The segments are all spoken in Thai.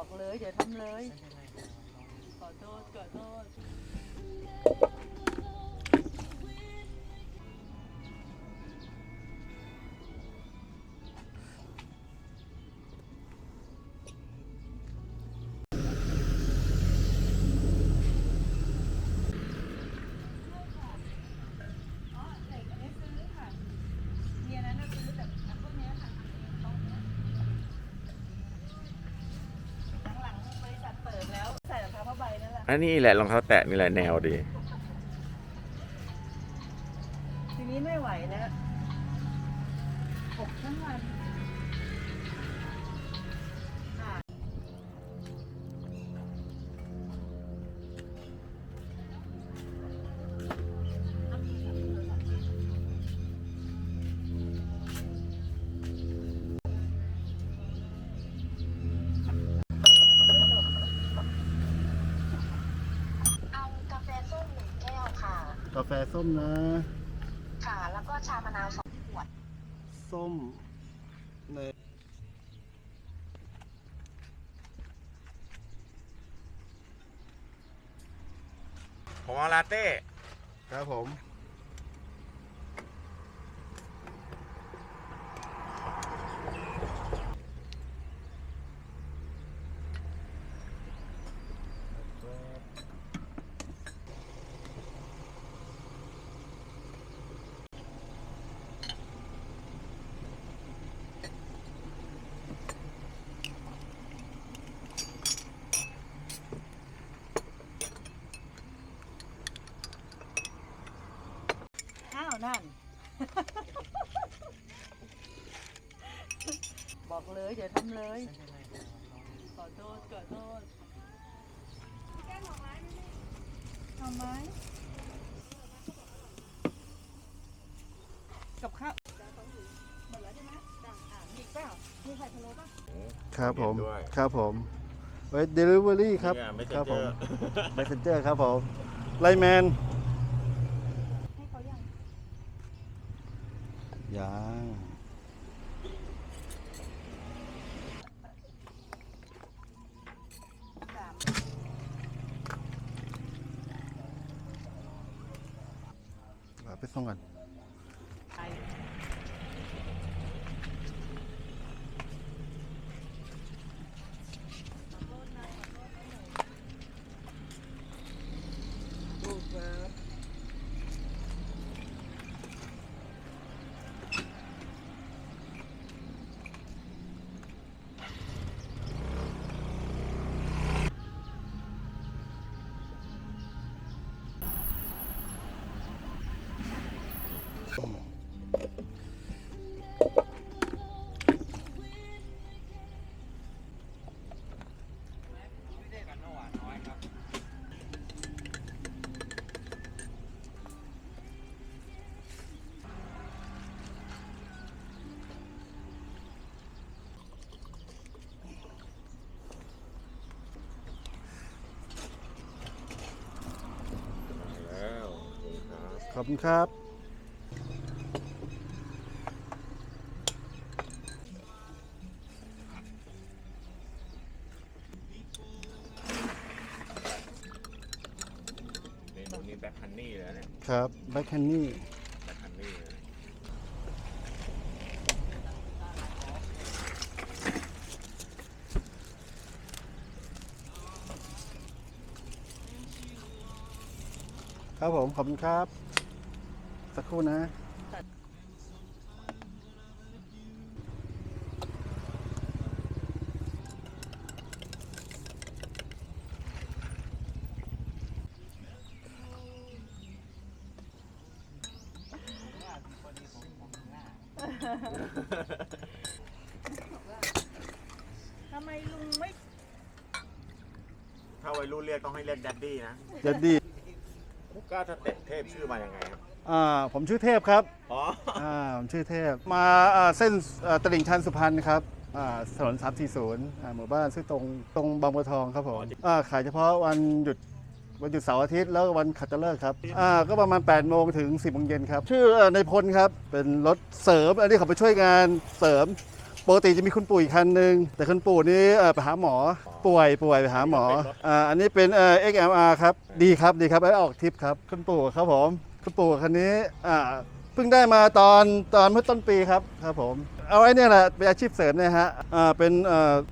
บอกเลยอย่าทำเลย ขอโทษขอโทษ อันนี้แหละรองเท้าแตะนี่แหละแนวดี ทีนี้ไม่ไหวแล้วอกทั้งวันาแฟส้มนะ ค่ะ แล้วก็ชามะนาวสองขวด ส้มเนยผมเอาลาเต้ ครับผม อ้าว นั่น บอกเลยอย่าทำเลย ขอโทษขอโทษทำไหมกับข้าวหมดแล้วใช่ไหมจ้ะอะมีอีกเปล่ามีไข่พะโล้ป่ะ ครับผมด้วย ครับผมไว้เดลิเวอรี่ครับเนี่ย Messenger ครับผม Messenger ครับผมไลแมน ให้เขายัง ยังไปส่งกัน อบคุณครับขอบคุณครับเมนูนี้แบ็คฮันนี่แล้วเนี่ยครับแบ็คแคนนี่แบ็คฮันนี่เลยครับผมขอบคุณครับ สักครู่นะทำไมลุงไม่ ถ้าวัยรุ่นเรียกต้องให้เรียกแดดดี้นะเจ็ดดีคุ กก้าถ้าเตะเทพชื่อมายังไงครับอ่าผมชื่อเทพครับอ๋ออ่าผมชื่อเทพมาอ่าเส้นอ่าตลิ่งชันสุพรรณครับอ่าถนน340อ่าหมู่บ้านซึ่งตรงตรงบางบัวทองครับผมอ่าขายเฉพาะวันหยุดวันหยุดเสาร์อาทิตย์แล้วก็วันขัตฤกษ์ครับอ่าก็ประมาณ8โมงถึง 10โมงเย็นครับ ชื่อเอ่อในพลครับเป็นรถเสริมอันนี้เขาไปช่วยงานเสริม ปกติจะมีคุณปู่อีกคันหนึ่งแต่คุณปู่นี่เอ่อไปหาหมอป่วยป่วยไปหาหมออ่าอันนี้เป็นเอ่อ XLR ครับดีครับดีครับไว้ออกทริปครับคุณปู่ครับผมคุณปู่คันนี้อ่าเพิ่งได้มาตอนตอนเมื่อต้นปีครับครับผม เอาไว้เนี่ยแหละเป็นอาชีพเสริมเนะฮะอ่าเป็น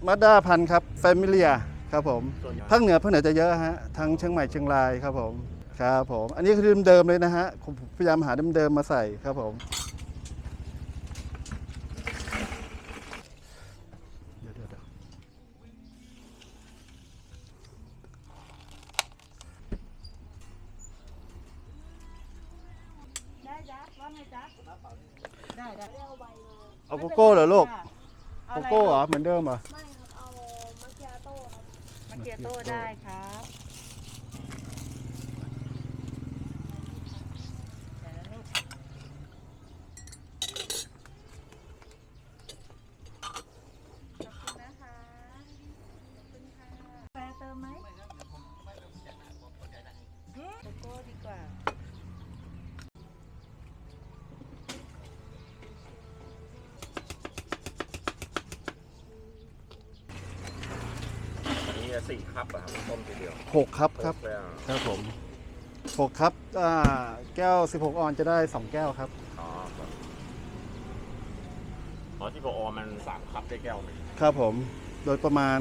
มาด้าพันครับแฟมิเลียครับผมส่วนใหญ่ภาคเหนือภาคเหนือจะเยอะฮะทั้งเชียงใหม่เชียงรายครับผมครับผม อันนี้คือเดิมๆเลยนะฮะผมพยายามหาเดิมๆมาใส่ครับผม เอาโกโก้เหรอลูกเอาโกอะไรโก้เหรอเหมือนเดิมเหรอไม่ครับเอามัคคิอาโต้ครับมาเกียโต้ได้ครับเดี๋ยวนะลูกขอบคุณนะคะขอบคุณค่ะแฟเติมไหมหืมโกโก้ดีกว่า อันนี้จะสี่คัพอะครับต้มทีเดียวหกครับครับเลยอะครับผมหกครับอ่าแก้ว 16 ออนจะได้ 2 แก้วครับ อ๋อครับอ๋อที่พออมันสามคัพได้แก้วหนึ่งครับผม โดยประมาณ